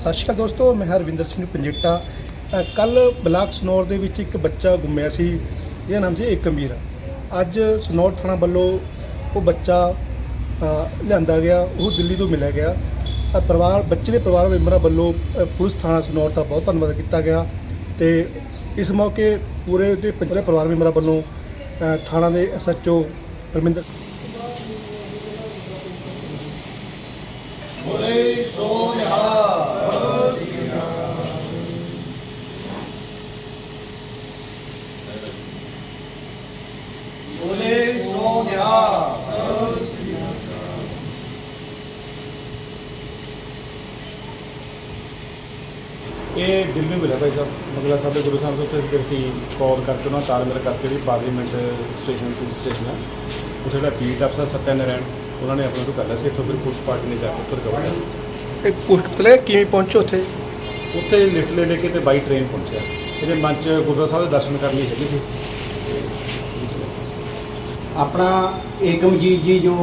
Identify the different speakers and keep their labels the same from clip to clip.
Speaker 1: ਸਤਿ ਸ਼੍ਰੀ ਅਕਾਲ ਦੋਸਤੋ, ਮੈਂ ਹਰਵਿੰਦਰ ਸਿੰਘ ਪੰਜੇਟਾ। ਕੱਲ ਬਲਾਕ ਸਨੌਰ ਦੇ ਵਿੱਚ ਇੱਕ ਬੱਚਾ ਗੁੰਮਿਆ ਸੀ, ਇਹਦਾ ਨਾਮ ਸੀ ਏਕਮਵੀਰ। ਅੱਜ ਸਨੌਰ ਥਾਣਾ ਵੱਲੋਂ ਉਹ ਬੱਚਾ ਲਿਆਂਦਾ ਗਿਆ, ਉਹ ਦਿੱਲੀ ਤੋਂ ਮਿਲਿਆ ਗਿਆ। ਪਰਿਵਾਰ, ਬੱਚੇ ਦੇ ਪਰਿਵਾਰ ਮੈਂਬਰਾਂ ਵੱਲੋਂ ਪੁਲਿਸ ਥਾਣਾ ਸਨੌਰ ਦਾ ਬਹੁਤ ਧੰਨਵਾਦ ਕੀਤਾ ਗਿਆ ਤੇ ਇਸ ਮੌਕੇ ਪੂਰੇ ਦੇ ਪੂਰੇ ਪਰਿਵਾਰ ਮੈਂਬਰਾਂ ਵੱਲੋਂ ਥਾਣਾ ਦੇ ਐਸਐਚਓ ਪਰਮਿੰਦਰ
Speaker 2: ਬੋਲੇ ਸੋ ਨਿਹਾਲ
Speaker 3: ਇਹ ਦਿੱਲੀ ਮਿਲਿਆ ਭਾਈ ਸਾਹਿਬ ਬਗਲਾ ਸਾਹਿਬ ਦੇ ਗੁਰੂ ਸਾਹਿਬ ਤੋਂ ਉੱਥੇ ਫਿਰ ਅਸੀਂ ਕਾਲ ਕਰਕੇ ਉਹਨਾਂ ਨਾਲ ਤਾਲਮੇਲ ਕਰਕੇ ਜਿਹੜੀ ਪਾਰਲੀਮੈਂਟ ਸਟੇਸ਼ਨ ਪੁਲਿਸ ਸਟੇਸ਼ਨ ਹੈ ਉੱਥੇ ਜਿਹੜਾ ਪੀਟ ਅਫਸਰ ਸਤਿਆ ਨਾਰਾਇਣ ਉਹਨਾਂ ਨੇ ਆਪਣੇ ਤੋਂ ਕਰ ਲਿਆ ਸੀ ਇੱਥੋਂ ਫਿਰ ਪੁਲਿਸ ਪਾਰਟੀ ਨੇ ਜਾ ਕੇ ਉੱਪਰ ਕਵਰ ਕੀਤਾ।
Speaker 1: ਇਹ ਕਿਵੇਂ ਪਹੁੰਚੇ ਉੱਥੇ?
Speaker 3: ਉੱਥੇ ਲਿਫਟ ਲੈ ਲੈ ਕੇ ਤੇ ਬਾਈ ਟ੍ਰੇਨ ਪਹੁੰਚਿਆ। ਇਹਦੇ ਮਨ 'ਚ ਗੁਰਦੁਆਰਾ ਸਾਹਿਬ ਦੇ ਦਰਸ਼ਨ ਕਰਨ ਲਈ ਹੈਗੀ ਸੀ।
Speaker 2: ਆਪਣਾ ਏਕਮਜੀਤ ਜੀ ਜੋ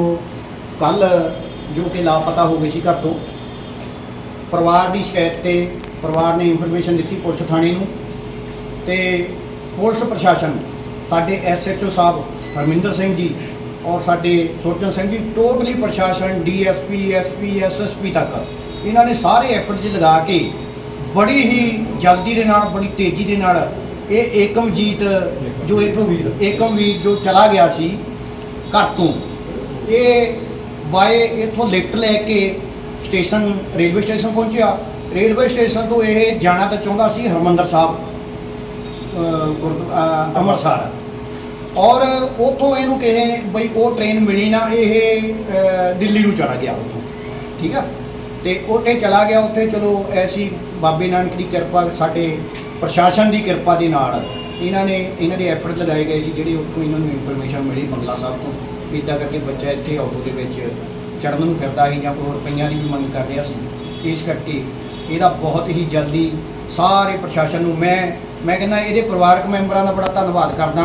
Speaker 2: ਕੱਲ ਜੋ ਕਿ ਲਾਪਤਾ ਹੋ ਗਏ ਸੀ ਘਰ ਤੋਂ ਪਰਿਵਾਰ ਦੀ ਸ਼ਿਕਾਇਤ ਤੇ ਪਰਿਵਾਰ ਨੇ ਇਨਫੋਰਮੇਸ਼ਨ ਦਿੱਤੀ ਪੁਲਿਸ ਥਾਣੇ ਨੂੰ ਤੇ ਪੁਲਿਸ ਪ੍ਰਸ਼ਾਸਨ ਸਾਡੇ ਐਸਐਚਓ ਸਾਹਿਬ ਹਰਮਿੰਦਰ ਸਿੰਘ ਜੀ ਔਰ ਸਾਡੇ ਸੁਰਜਨ ਸਿੰਘ ਜੀ ਟੋਟਲੀ ਪ੍ਰਸ਼ਾਸਨ, ਡੀਐਸਪੀ, ਐਸਪੀ, ਐਸਐਸਪੀ ਤੱਕ ਇਹਨਾਂ ਨੇ ਸਾਰੇ ਐਫਰਟ ਲਗਾ ਕੇ ਬੜੀ ਹੀ ਜਲਦੀ ਦੇ ਨਾਲ, ਬੜੀ ਤੇਜ਼ੀ ਦੇ ਨਾਲ ਇਹ ਏਕਮਜੀਤ ਜੋ ਇਥੋਂ ਏਕਮਵੀਰ ਜੋ ਚਲਾ ਗਿਆ ਸੀ ਘਰ ਤੋਂ, ਇਹ ਬਾਏ ਇਥੋਂ ਲਿਫਟ ਲੈ ਕੇ ਸਟੇਸ਼ਨ ਰੇਲਵੇ ਸਟੇਸ਼ਨ ਪਹੁੰਚਿਆ। ਰੇਲਵੇ ਸਟੇਸ਼ਨ ਤੋਂ ਇਹ ਜਾਣਾ ਤਾਂ ਚਾਹੁੰਦਾ ਸੀ ਹਰਮੰਦਰ ਸਾਹਿਬ ਅ, ਅੰਮ੍ਰਿਤਸਰ। ਔਰ ਉਥੋਂ ਇਹਨੂੰ ਕਿਸੇ ਬਈ ਉਹ ਟ੍ਰੇਨ ਮਿਲੀ ਨਾ ਇਹ ਦਿੱਲੀ ਨੂੰ ਚਲਾ ਗਿਆ ਉਥੋਂ। ਠੀਕ ਆ? ਤੇ ਉੱਥੇ ਚਲਾ ਗਿਆ ਉੱਥੇ ਚਲੋ ਐਸੀ ਬਾਬੇ ਨਾਨਕ ਦੀ ਕਿਰਪਾ ਸਾਡੇ ਪ੍ਰਸ਼ਾਸਨ ਦੀ ਕਿਰਪਾ ਦੇ ਨਾਲ ਇਹਨਾਂ ਨੇ ਇਹਨਾਂ ਦੇ ਐਫਰਟ ਲਗਾਏ ਗਏ ਸੀ ਜਿਹੜੇ ਉੱਥੋਂ ਇਹਨਾਂ ਨੂੰ ਇਨਫੋਰਮੇਸ਼ਨ ਮਿਲੀ ਬੰਗਲਾ ਸਾਹਿਬ ਤੋਂ। ਵੀ ਇੱਦਾਂ ਕਰਕੇ ਬੱਚਾ ਇੱਥੇ ਆਟੋ ਦੇ ਵਿੱਚ ਚੜਨ ਨੂੰ ਫਿਰਦਾ ਸੀ ਜਾਂ ਕੋਈ ਰੁਪਈਆਂ ਦੀ ਵੀ ਮੰਗ ਕਰ ਰਿਹਾ ਸੀ। ਇਸ ਕਰਕੇ ਇਹਦਾ ਬਹੁਤ ਹੀ ਜਲਦੀ ਸਾਰੇ ਪ੍ਰਸ਼ਾਸਨ ਨੂੰ ਮੈਂ ਮੈਂ ਕਹਿੰਦਾ ਇਹਦੇ ਪਰਿਵਾਰਕ ਮੈਂਬਰਾਂ ਦਾ ਬੜਾ ਧੰਨਵਾਦ ਕਰਦਾ।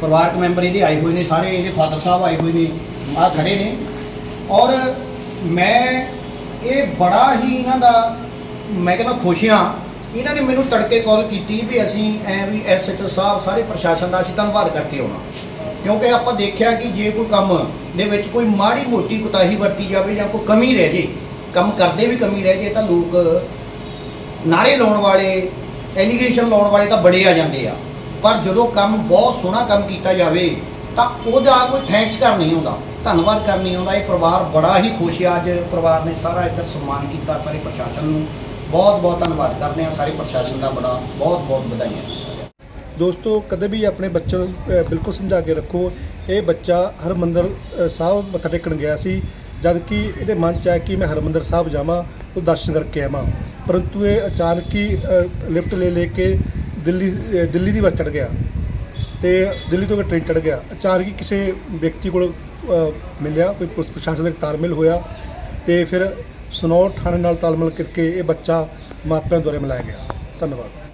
Speaker 2: ਪਰਿਵਾਰਕ ਮੈਂਬਰ ਇਹਦੇ ਆਏ ਹੋਏ ਨੇ ਸਾਰੇ ਇਹਦੇ ਫਾਦਰ ਸਾਹਿਬ ਆਏ ਹੋਏ ਨੇ ਆ ਖੜੇ ਨੇ। ਔਰ ਮੈਂ ਇਹ ਬੜਾ ਹੀ ਇਹਨਾਂ ਦਾ ਮੈਂ ਕਹਿੰਦਾ ਖੁਸ਼ ਹਾਂ। ਇਹਨਾਂ ਨੇ ਮੈਨੂੰ ਤੜਕੇ ਕਾਲ ਕੀਤੀ ਵੀ ਅਸੀਂ ਐ ਵੀ ਐਸਐਚਓ ਸਾਹਿਬ ਸਾਰੇ ਪ੍ਰਸ਼ਾਸਨ ਦਾ ਅਸੀਂ ਧੰਨਵਾਦ ਕਰਕੇ ਆਉਣਾ। ਕਿਉਂਕਿ ਆਪਾਂ ਦੇਖਿਆ ਕਿ ਜੇ ਕੋਈ ਕੰਮ ਦੇ ਵਿੱਚ ਕੋਈ ਮਾੜੀ ਮੋਟੀ ਕੁਤਾਹੀ ਵਰਤੀ ਜਾਵੇ ਜਾਂ ਕੋਈ ਕਮੀ ਰਹਿ ਜੇ, ਕੰਮ ਕਰਦੇ ਵੀ ਕਮੀ ਰਹਿ ਜੇ ਤਾਂ ਲੋਕ ਨਾਰੇ ਲਾਉਣ ਵਾਲੇ ਐਲੀਗੇਸ਼ਨ ਲਾਉਣ ਵਾਲੇ ਤਾਂ ਬੜੇ ਆ ਜਾਂਦੇ ਆ। ਪਰ ਜਦੋਂ ਕੰਮ ਬਹੁਤ ਸੋਹਣਾ ਕੰਮ ਕੀਤਾ ਜਾਵੇ, ਤਾਂ ਉਹਦਾ ਕੋਈ ਥੈਂਕਸ ਕਰ ਨਹੀਂ ਹੁੰਦਾ ਧੰਨਵਾਦ ਕਰ ਨਹੀਂ ਹੁੰਦਾ ਇਹ ਪਰਿਵਾਰ ਬੜਾ ਹੀ ਖੁਸ਼ ਹੈ ਅੱਜ। ਪਰਿਵਾਰ ਨੇ ਸਾਰਾ ਇੱਧਰ ਸਨਮਾਨ ਕੀਤਾ ਸਾਰੇ ਪ੍ਰਸ਼ਾਸਨ ਨੂੰ। ਬਹੁਤ ਬਹੁਤ ਧੰਨਵਾਦ ਕਰਦੇ ਹਾਂ ਸਾਰੇ ਪ੍ਰਸ਼ਾਸਨ ਦਾ ਬੜਾ ਬਹੁਤ ਬਹੁਤ ਵਧਾਈਆਂ ਜੀ ਸਾਰਿਆਂ
Speaker 1: ਦੋਸਤੋ ਕਦੇ ਵੀ ਆਪਣੇ ਬੱਚਿਆਂ ਨੂੰ ਅ, ਬਿਲਕੁਲ ਸਮਝਾ ਕੇ ਰੱਖੋ ਇਹ ਬੱਚਾ ਹਰਮੰਦਰ ਅ, ਸਾਹਿਬ ਮੱਥਾ ਟੇਕਣ ਗਿਆ ਸੀ ਜਦ ਕਿ ਇਹਦੇ ਮਨ ਚ ਆਇਆ ਕਿ ਮੈਂ ਹਰਮੰਦਰ ਸਾਹਿਬ ਜਾਵਾਂ ਉਹ ਦਰਸ਼ਨ ਕਰਕੇ ਆਵਾਂ। ਪਰੰਤੂ ਇਹ ਅਚਾਨਕ ਹੀ ਅ, ਲਿਫਟ ਲੈ ਲੈ ਕੇ ਦਿੱਲੀ ਅ, ਦਿੱਲੀ ਦੀ ਬੱਸ ਚੜ ਗਿਆ ਤੇ ਦਿੱਲੀ ਤੋਂ ਟ੍ਰੇਨ ਚੜ ਗਿਆ। ਅਚਾਨਕ ਹੀ ਕਿਸੇ ਵਿਅਕਤੀ ਕੋਲ ਅ, ਮਿਲਿਆ ਕੋਈ ਪੁਲਿਸ ਪ੍ਰਸ਼ਾਸਨ ਦਾ ਤਾਲਮੇਲ ਹੋਇਆ ਤੇ ਫਿਰ ਸਨੌਰ ਥਾਣੇ ਨਾਲ ਤਾਲਮੇਲ ਕਰਕੇ ਇਹ ਬੱਚਾ ਮਾਪਿਆਂ ਦੁਆਰਾ ਮਿਲਾਇਆ ਗਿਆ। ਧੰਨਵਾਦ।